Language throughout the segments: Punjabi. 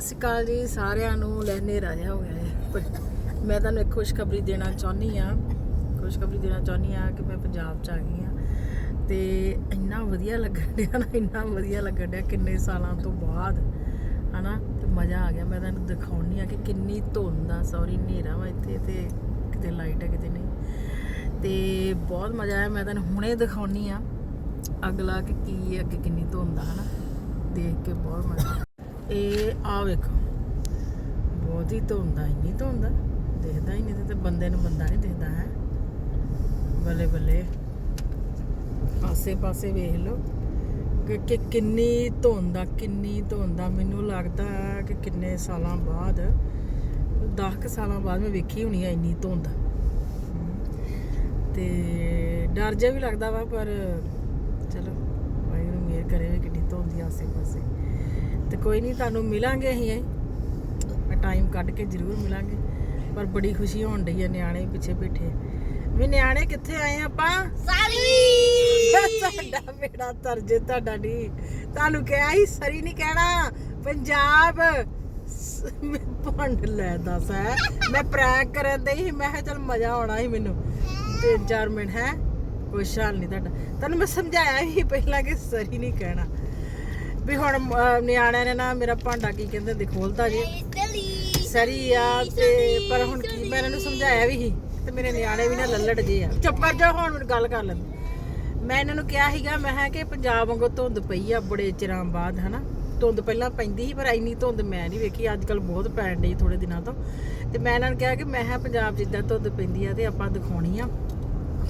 ਸਤਿ ਸ਼੍ਰੀ ਅਕਾਲ ਜੀ, ਸਾਰਿਆਂ ਨੂੰ ਲੈ ਹਨੇਰਾ ਜਿਹਾ ਹੋ ਗਿਆ ਹੈ ਪਰ ਮੈਂ ਤੁਹਾਨੂੰ ਇੱਕ ਖੁਸ਼ਖਬਰੀ ਦੇਣਾ ਚਾਹੁੰਦੀ ਆ ਖੁਸ਼ਖਬਰੀ ਦੇਣਾ ਚਾਹੁੰਦੀ ਆ ਕਿ ਮੈਂ ਪੰਜਾਬ ਚ ਆ ਗਈ ਆ ਤੇ ਇੰਨਾ ਵਧੀਆ ਲੱਗਣ ਡਿਆ ਨਾ, ਇੰਨਾ ਵਧੀਆ ਲੱਗਣ ਡਿਆ ਕਿੰਨੇ ਸਾਲਾਂ ਤੋਂ ਬਾਅਦ, ਹਨਾ? ਤੇ ਮਜ਼ਾ ਆ ਗਿਆ। ਮੈਂ ਤੁਹਾਨੂੰ ਦਿਖਾਉਣੀ ਆ ਕਿ ਕਿੰਨੀ ਧੁੰਦ ਆ ਸੌਰੀ ਹਨੇਰਾ ਵਾ ਇੱਥੇ ਤੇ ਕਿਤੇ ਲਾਈਟ ਹੈ ਕਿਤੇ ਨਹੀਂ। ਤੇ ਬਹੁਤ ਮਜ਼ਾ ਆਇਆ। ਮੈਂ ਤੁਹਾਨੂੰ ਹੁਣੇ ਦਿਖਾਉਣੀ ਆ ਅਗਲਾ ਕਿ ਕੀ ਅੱਗੇ ਕਿੰਨੀ ਧੁੰਦ ਆ, ਹਨਾ? ਦੇਖ ਕੇ ਬਹੁਤ ਮਜ਼ਾ ਆਇਆ। ਇਹ ਆ ਵੇਖੋ। ਬਹੁਤ ਹੀ ਧੁੰਦ ਇੰਨੀ ਧੁੰਦ। ਆ ਦਿਖਦਾ ਹੀ ਨਹੀਂ ਤੇ ਬੰਦੇ ਨੂੰ ਬੰਦਾ ਨਹੀਂ ਦਿਖਦਾ ਹੈ। ਬੱਲੇ ਬੱਲੇ। ਆਸੇ ਪਾਸੇ ਵੇਖ ਲਓ ਕਿ- ਕਿ ਕਿੰਨੀ ਧੁੰਦ ਆ, ਕਿੰਨੀ ਧੁੰਦ ਮੈਨੂੰ ਲੱਗਦਾ ਕਿ ਕਿੰਨੇ ਸਾਲਾਂ ਬਾਅਦ 10 ਕੁ ਸਾਲਾਂ ਬਾਅਦ ਮੈਂ ਵੇਖੀ ਹੋਣੀ ਆ ਇੰਨੀ ਧੁੰਦ। ਤੇ ਡਰ ਜਿਹਾ ਵੀ ਲੱਗਦਾ ਵਾ, ਪਰ ਚਲੋ, ਵਾਹਿਗੁਰੂ ਮਿਹਰ ਕਰੇ ਵੀ ਕਿੰਨੀ ਧੁੰਦ ਆਸੇ ਪਾਸੇ ਕੋਈ ਨਹੀਂ ਤੁਹਾਨੂੰ ਮਿਲਾਂਗੇ ਅਸੀਂ ਟਾਈਮ ਕੱਢ ਕੇ ਜ਼ਰੂਰ ਮਿਲਾਂਗੇ। ਪਰ ਬੜੀ ਖੁਸ਼ੀ ਹੋਣ ਡਈ ਹੈ ਨਿਆਣੇ ਪਿੱਛੇ ਬੈਠੇ। ਵੀ ਨਿਆਣੇ ਕਿੱਥੇ ਆਏ ਆਪਾਂ? ਸਾਡਾ ਬੇੜਾ ਤਰਜੇ ਤੁਹਾਡਾ ਨਹੀਂ। ਤੁਹਾਨੂੰ ਕਿਹਾ ਸੀ ਸਰੀ ਨਹੀਂ ਕਹਿਣਾ। ਪੰਜਾਬ। ਭੰਡ ਲੈ ਦੱਸ ਹੈ। ਮੈਂ ਪ੍ਰੈਂਕ ਕਰਨ ਦੇ ਸੀ। ਮੈਂ ਚਲ ਮਜ਼ਾ ਆਉਣਾ ਸੀ ਮੈਨੂੰ। ਤਿੰਨ ਚਾਰ ਮਿੰਟ ਹੈ? ਕੋਈ ਹਾਲ ਨਹੀਂ ਤੁਹਾਡਾ। ਤੁਹਾਨੂੰ ਮੈਂ ਸਮਝਾਇਆ ਸੀ ਪਹਿਲਾਂ ਕਿ ਸਰੀ ਨਹੀਂ ਕਹਿਣਾ। ਵੀ ਹੁਣ ਅਹ, ਨਿਆਣਿਆਂ ਨੇ ਨਾ ਮੇਰਾ ਭਾਂਡਾ ਕੀ ਕਹਿੰਦੇ ਦੇ ਖੋਲਤਾ ਜੀ। ਸਰੀ ਆ ਤੇ ਪਰ ਹੁਣ ਕੀ ਮੈਂ ਇਹਨਾਂ ਨੂੰ ਸਮਝਾਇਆ ਵੀ ਸੀ ਤੇ ਮੇਰੇ ਨਿਆਣੇ ਵੀ ਨਾ ਲੱਲੜ ਜੇ ਆ। ਚੁੱਪ ਕਰ ਜਾ ਹੁਣ ਮੈਨੂੰ ਗੱਲ ਕਰ ਲੈਣ ਮੈਂ ਇਹਨਾਂ ਨੂੰ ਕਿਹਾ ਸੀਗਾ ਮੈਂ ਕਿਹਾ ਕਿ ਪੰਜਾਬ ਵਾਂਗੂ ਧੁੰਦ ਪਈ ਆ ਬੜੇ ਚਿਰਾਂ ਬਾਅਦ ਹਨਾ। ਧੁੰਦ ਪਹਿਲਾਂ ਪੈਂਦੀ ਸੀ ਪਰ ਇੰਨੀ ਧੁੰਦ ਮੈਂ ਨਹੀਂ ਵੇਖੀ ਅੱਜ ਕੱਲ ਬਹੁਤ ਪੈਣ ਡਈ ਥੋੜੇ ਦਿਨਾਂ ਤੋਂ। ਤੇ ਮੈਂ ਇਹਨਾਂ ਨੂੰ ਕਿਹਾ ਕਿ ਮੈਂ ਕਿਹਾ ਪੰਜਾਬ ਜਿੱਦਾਂ ਧੁੰਦ ਪੈਂਦੀ ਆ ਤੇ ਆਪਾਂ ਦਿਖਾਉਣੀ ਆ।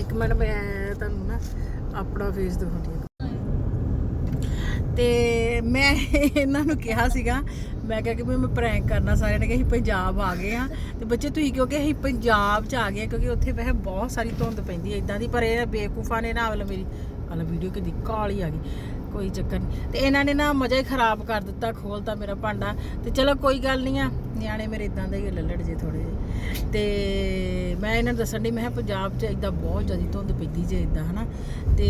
ਇੱਕ ਮਿੰਟ ਮੈਂ ਤੁਹਾਨੂੰ ਨਾ ਆਪਣਾ ਫੇਸ ਦਿਖਾਉਂਦੀ ਆ। ਤੇ ਮੈਂ ਇਹਨਾਂ ਨੂੰ ਕਿਹਾ ਸੀਗਾ, ਮੈਂ ਕਿਹਾ ਕਿ ਵੀ ਮੈਂ ਪ੍ਰੈਂਕ ਕਰਨਾ ਸਾਰਿਆਂ ਨੇ ਕਿ ਅਸੀਂ ਪੰਜਾਬ ਆ ਗਏ ਆ ਤੇ ਬੱਚੇ ਤੁਸੀਂ ਕਿਉਂਕਿ ਅਸੀਂ ਪੰਜਾਬ ਚ ਆ ਗਏ ਆ ਕਿਉਂਕਿ ਉੱਥੇ ਵੈਸੇ ਬਹੁਤ ਸਾਰੀ ਧੁੰਦ ਪੈਂਦੀ ਹੈ ਇਦਾਂ ਦੀ, ਪਰ ਇਹ ਬੇਕੂਫਾ ਨੇ ਨਾ ਵੱਲ ਮੇਰੀ ਵਾਲਾ ਵੀਡੀਓ ਕਿਦੀ ਕਾਲੀ ਆ ਗਈ, ਕੋਈ ਚੱਕਰ ਨਹੀਂ। ਤੇ ਇਹਨਾਂ ਨੇ ਨਾ ਮਜ਼ਾ ਹੀ ਖਰਾਬ ਕਰ ਦਿੱਤਾ, ਖੋਲਤਾ ਮੇਰਾ ਭਾਂਡਾ। ਤੇ ਚਲੋ ਕੋਈ ਗੱਲ ਨਹੀਂ ਆ ਨਿਆਣੇ ਮੇਰੇ ਇਦਾਂ ਦੇ ਹੀ ਲੱਲੜ ਜੇ ਥੋੜੇ ਜਿਹੇ। ਤੇ ਮੈਂ ਇਹਨਾਂ ਨੂੰ ਦੱਸਣ ਦੀ ਮੈਂ ਕਿਹਾ ਪੰਜਾਬ 'ਚ ਇਦਾਂ ਬਹੁਤ ਜ਼ਿਆਦਾ ਧੁੰਦ ਪੈਂਦੀ ਜੇ ਇਦਾਂ, ਹਨਾ। ਤੇ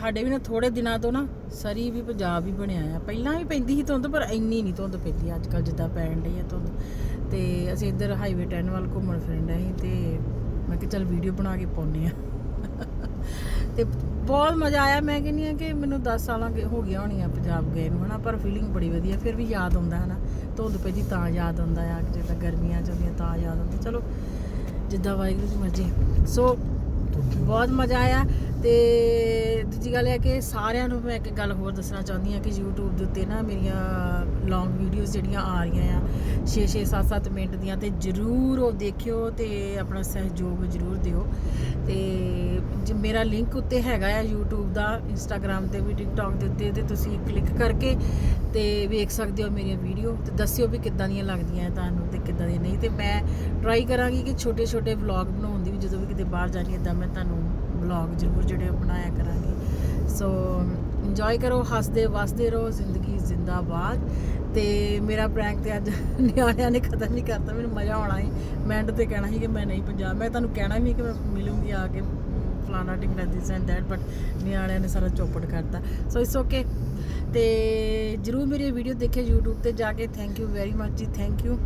ਸਾਡੇ ਵੀ ਨਾ ਥੋੜੇ ਦਿਨਾਂ ਤੋਂ ਨਾ ਸਰੀ ਵੀ ਪੰਜਾਬ ਹੀ ਬਣਿਆ ਆ। ਪਹਿਲਾਂ ਵੀ ਪੈਂਦੀ ਸੀ ਧੁੰਦ, ਪਰ ਇੰਨੀ ਨਹੀਂ ਧੁੰਦ ਪੈਂਦੀ ਅੱਜ ਕੱਲ ਜਿੱਦਾਂ ਪੈਣ ਡਈ ਆ ਧੁੰਦ। ਤੇ ਅਸੀਂ ਇੱਧਰ ਹਾਈਵੇ 10 ਵੱਲ ਘੁੰਮਣ ਫਿਰਨ ਡਏ ਸੀ ਤੇ ਮੈਂ ਕਿਹਾ ਚੱਲ ਵੀਡੀਓ ਬਣਾ ਕੇ ਪਾਉਨੇ ਆ। ਤੇ ਬਹੁਤ ਮਜ਼ਾ ਆਇਆ। ਮੈਂ ਕਹਿੰਨੀ ਆ ਕਿ ਮੈਨੂੰ 10 ਸਾਲਾਂ ਕੇ ਹੋ ਗਿਆ ਹੋਣੀਆਂ ਪੰਜਾਬ ਗਏ ਨੂੰ ਹਨਾ, ਪਰ ਫੀਲਿੰਗ ਬੜੀ ਵਧੀਆ, ਫਿਰ ਵੀ ਯਾਦ ਆਉਂਦਾ ਹਨਾ। ਧੁੰਦ ਪੈਂਦੀ ਤਾਂ ਯਾਦ ਆਉਂਦਾ ਆ ਕਿ ਜਿੱਦਾਂ ਗਰਮੀਆਂ ਚ ਹੁੰਦੀਆਂ ਤਾਂ ਯਾਦ ਆਉਂਦਾ। ਚਲੋ, ਜਿੱਦਾਂ ਵਾਹਿਗੁਰੂ ਦੀ ਮਰਜ਼ੀ। ਸੋ ਬਹੁਤ ਮਜ਼ਾ ਆਇਆ ਤੇ ਦੂਜੀ ਗੱਲ ਹੈ ਕਿ ਸਾਰਿਆਂ ਨੂੰ ਮੈਂ ਇੱਕ ਗੱਲ ਹੋਰ ਦੱਸਣਾ ਚਾਹੁੰਦੀ ਹਾਂ ਕਿ YouTube ਦੇ ਉੱਤੇ ਨਾ ਮੇਰੀਆਂ ਲੌਂਗ ਵੀਡੀਓਜ਼ ਜਿਹੜੀਆਂ ਆ ਰਹੀਆਂ ਆ 6 6 7 7 ਮਿੰਟ ਦੀਆਂ, ਤੇ ਜਰੂਰ ਉਹ ਦੇਖਿਓ ਤੇ ਆਪਣਾ ਸਹਿਯੋਗ ਜਰੂਰ ਦਿਓ। ਤੇ ਮੇਰਾ ਲਿੰਕ ਉੱਤੇ ਹੈਗਾ ਆ YouTube ਦਾ, Instagram ਤੇ ਵੀ, TikTok ਦੇ ਉੱਤੇ ਤੇ ਤੁਸੀਂ ਕਲਿੱਕ ਕਰਕੇ ਤੇ ਵੇਖ ਸਕਦੇ ਹੋ ਮੇਰੀਆਂ ਵੀਡੀਓ ਤੇ ਦੱਸਿਓ ਵੀ ਕਿੱਦਾਂ ਦੀਆਂ ਲੱਗਦੀਆਂ ਹੈ ਤੁਹਾਨੂੰ ਤੇ ਕਿੱਦਾਂ ਦੀਆਂ ਨਹੀਂ ਤੇ ਮੈਂ ਟਰਾਈ ਕਰਾਂਗੀ ਕਿ ਛੋਟੇ ਛੋਟੇ ਵਲੌਗ ਬਣਾਉਣ ਦੀ ਵੀ ਜਦੋਂ ਵੀ ਕਿਤੇ ਬਾਹਰ ਜਾਣੀ ਇਦਾਂ ਮੈਂ ਤੁਹਾਨੂੰ ਵਲੌਗ ਜ਼ਰੂਰ ਜਿਹੜੇ ਆ ਬਣਾਇਆ ਕਰਾਂਗੀ। ਸੋ ਇੰਜੋਏ ਕਰੋ, ਹੱਸਦੇ, ਵਸਦੇ ਰਹੋ, ਜ਼ਿੰਦਗੀ ਜ਼ਿੰਦਾਬਾਦ ਤੇ ਮੇਰਾ ਪ੍ਰੈਂਕ ਤੇ ਅੱਜ ਨਿਆਣਿਆਂ ਨੇ ਖਤਮ ਨਹੀਂ ਕਰਤਾ, ਮੈਨੂੰ ਮਜ਼ਾ ਆਉਣਾ ਸੀ। ਮੈਂ ਐਂਡ ਤੇ ਕਹਿਣਾ ਸੀ ਕਿ ਮੈਂ ਨਹੀਂ ਪੰਜਾਬ, ਮੈਂ ਤੁਹਾਨੂੰ ਕਹਿਣਾ ਵੀ ਕਿ ਮੈਂ ਮਿਲੂੰਗੀ ਆ ਕੇ। ਫਲਾਣਾ ਟਿੰਗੜਾ ਦਿਸ ਐਂਡ ਦੈਟ ਬਟ ਨਿਆਣਿਆਂ ਨੇ ਸਾਰਾ ਚੌਪੜ ਕਰਤਾ। ਸੋ ਇਟਸ ਓਕੇ ਤੇ ਜਰੂਰ ਮੇਰੀ ਵੀਡੀਓ ਦੇਖਿਓ YouTube ਤੇ ਜਾ ਕੇ। ਥੈਂਕ ਯੂ ਵੈਰੀ ਮੱਚ ਜੀ ਥੈਂਕ ਯੂ